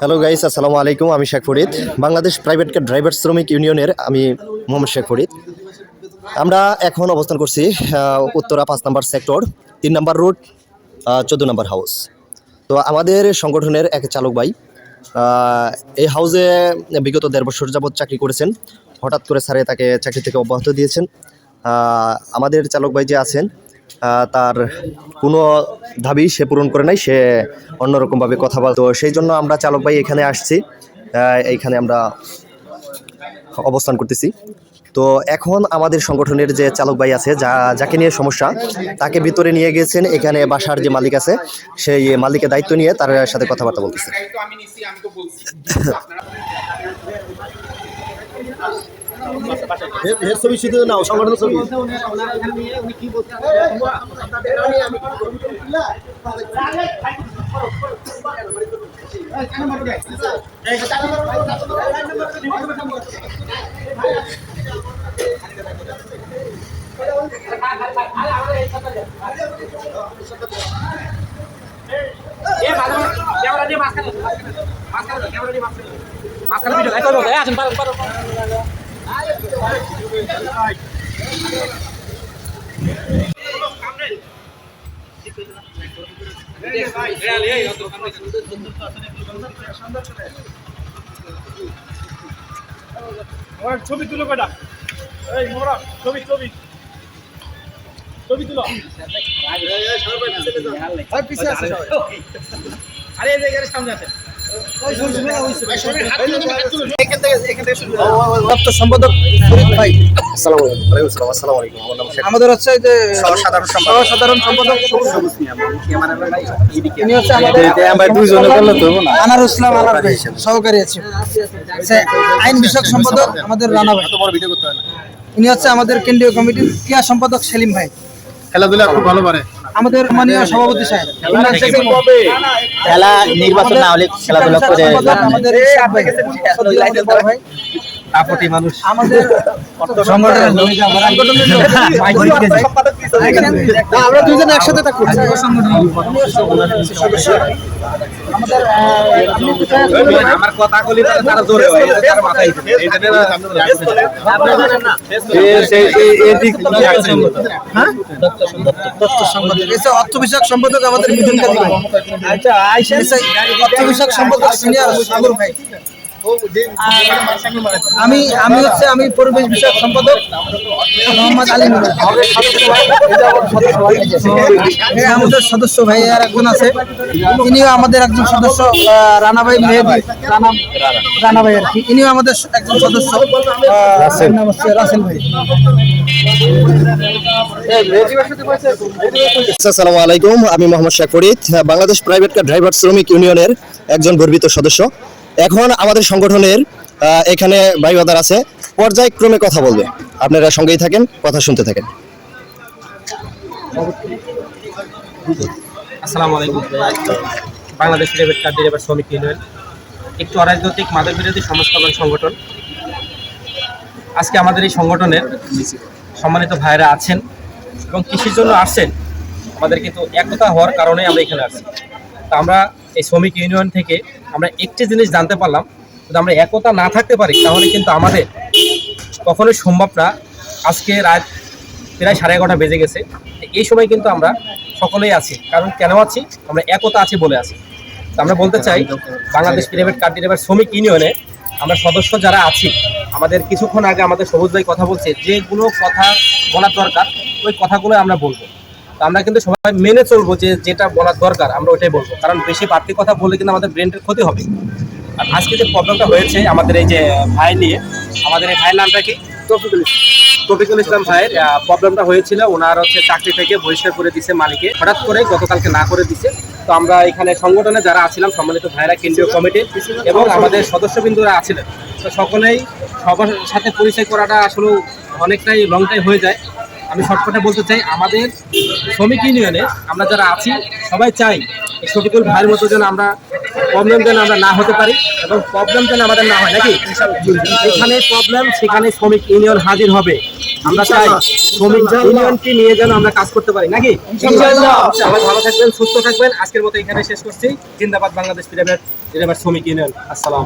Hello guys আসসালামু আলাইকুম, আমি Sheikh Farid. Bangladesh private car driver শ্রমিক ইউনিয়নের আমি মোহাম্মদ শেখ ফরিদ। আমরা এখন অবস্থান করছি উত্তরা পাঁচ নম্বর সেক্টর, তিন নম্বর রোড চোদ্দ নম্বর হাউস তো আমাদের সংগঠনের এক চালক ভাই এই হাউসে বিগত দেড় বছর যাবৎ চাকরি করেছেন। হঠাৎ করে স্যারে তাকে চাকরি থেকে অব্যাহত দিয়েছেন। আমাদের চালক ভাই যে আছেন তার কোনো দাবি সে পূরণ করে নাই, সে অন্যরকমভাবে কথা বল। তো সেই জন্য আমরা চালক ভাই এখানে আসছি এইখানে আমরা অবস্থান করতেছি। তো এখন আমাদের সংগঠনের যে চালক ভাই আছে, যা, যাকে নিয়ে সমস্যা, তাকে ভিতরে নিয়ে গেছেন, এখানে বাসার যে মালিক আছে, সেই মালিকের দায়িত্ব নিয়ে তার সাথে কথাবার্তা বলতেছে। বলছি ছবি শুধু নাও সংগঠনের ছবি। ক্যামেরা দিয়ে মাঝখানে মাঝখানে ক্যামেরা দিয়ে মাঝখানে। মাঝখানে ভিডিও এই করো এই আসেন পারো পারো। ছবি তুলো কয়টা এই মোরা ছবি ছবি। ছবি তুলো। আরে এই জায়গায় সামনে আছে সম্পাদক ভাই। আসসালামু আলাইকুম। ওয়ালাইকুম আসসালাম। আসসালামু আলাইকুম। আমার নাম শেখ আমাদের হচ্ছে যে সাধারণ সম্পাদক। ইনি হচ্ছে আনার ইসলাম আনার ভাই সহকারী আছে। আইন বিষয়ক সম্পাদক আমাদের রানা ভাই। ইনি হচ্ছে আমাদের কেন্দ্রীয় কমিটির ক্রিয়া সম্পাদক সেলিম ভাই। খেলাধুলা খুব ভালো পারে। আমাদের মাননীয় সভাপতি সাহেব খেলা নির্বাচন না হলে খেলাধুলা করে আমাদের সংগঠনের আমরা দুজন একসাথে আমার কথা কলি তারা জোরে অর্থ বিষয়ক সম্পাদক আমাদের মিথুন আচ্ছা অর্থ বিষয়ক সম্পাদক সিনিয়র সাগর ভাই। আমি আমি হচ্ছে আমি পরিবেশ বিষয়ক সম্পাদক মোহাম্মদ আলী আমাদের সদস্য ভাই আর একজন আছে। ইনিও আমাদের একজন সদস্য রানা ভাই মেহেদি। রানা রানা ভাই আর কি। ইনিও আমাদের একজন সদস্য। নাম হচ্ছে রাসেল ভাই। আসসালামু আলাইকুম। আমি Mohammad Sheikh Farid Bangladesh private car driver শ্রমিক ইউনিয়নের একজন গর্বিত সদস্য। এখন আমাদের সংগঠনের এখানে ভাই বাদার আছে, পর্যায়ক্রমে কথা বলবে। আপনারা সঙ্গেই থাকেন, কথা শুনতে থাকেন। আসসালামু আলাইকুম বাংলাদেশ প্রাইভেট কার ড্রাইভার শ্রমিক ইউনিয়ন। একটু অরাজনৈতিক মাদক বিরোধী সমাজ সংগঠন। আজকে আমাদের এই সংগঠনের সম্মানিত ভাইরা আছেন এবং কৃষির জন্য আসছেন, আমাদের কিন্তু একতা হওয়ার কারণে আমরা এখানে আসছি তা আমরা এই শ্রমিক ইউনিয়ন থেকে আমরা একটি জিনিস জানতে পারলাম, যদি আমরা একতা না থাকতে পারি, তাহলে কিন্তু আমাদের কখনোই সম্ভব না। আজকে রাত প্রায় সাড়ে এগারোটা বেজে গেছে। এই সময় কিন্তু আমরা সকলেই আছি। কারণ কেন আছি? আমরা একতা আছি বলে আছি। আমরা বলতে চাই, বাংলাদেশ প্রাইভেট কার ড্রাইভার শ্রমিক ইউনিয়নে আমরা সদস্য যারা আছি, আমাদের কিছুক্ষণ আগে আমাদের সবুজ ভাই কথা বলছে, যেগুলো কথা বলার দরকার, ওই কথাগুলো আমরা বলব। আমরা কিন্তু সবাই মেনে চলবো যে যেটা বলার দরকার আমরা ওইটাই বলব। কারণ বেশি বাড়তি কথা বলে কিন্তু আমাদের ব্রেনের ক্ষতি হবে। আর আজকে যে প্রবলেমটা হয়েছে আমাদের এই যে ভাই নিয়ে আমাদের এই ভাইয়ের নামটা কি? তফিকুল ইসলাম। তফিকুল ইসলাম ভাইয়ের প্রবলেমটা হয়েছিল ওনার হচ্ছে চাকরি থেকে বহিষ্কার করে দিছে মালিকে। হঠাৎ করে গতকালকে না করে দিছে। তো আমরা এখানে সংগঠনে যারা আছিলাম সম্মানিত ভাইরা কেন্দ্রীয় কমিটি এবং আমাদের সদস্যবৃন্দরা আছিলেন। তো সকলেই সবার সাথে পরিচয় করাটা আসলে অনেকটাই লং টাইম হয়ে যায়। আমি শর্টকাটে বলতে চাই আমাদের শ্রমিক ইউনিয়নে আমরা যারা আছি সবাই চাই শফিকুল ভাইয়ের মতো যেন আমরা প্রবলেম যেন আমরা না হতে পারি এবং প্রবলেম যেন আমাদের না হয় নাকি? এখানে প্রবলেম সেখানে শ্রমিক ইউনিয়ন হাজির হবে। আমরা চাই শ্রমিক ইউনিয়নকে নিয়ে যেন আমরা কাজ করতে পারি নাকি? সবাই ভালো থাকবেন সুস্থ থাকবেন। আজকের মতো এখানে শেষ করছি। জিন্দাবাদ বাংলাদেশ প্রাইভেট শ্রমিক ইউনিয়ন। আসসালাম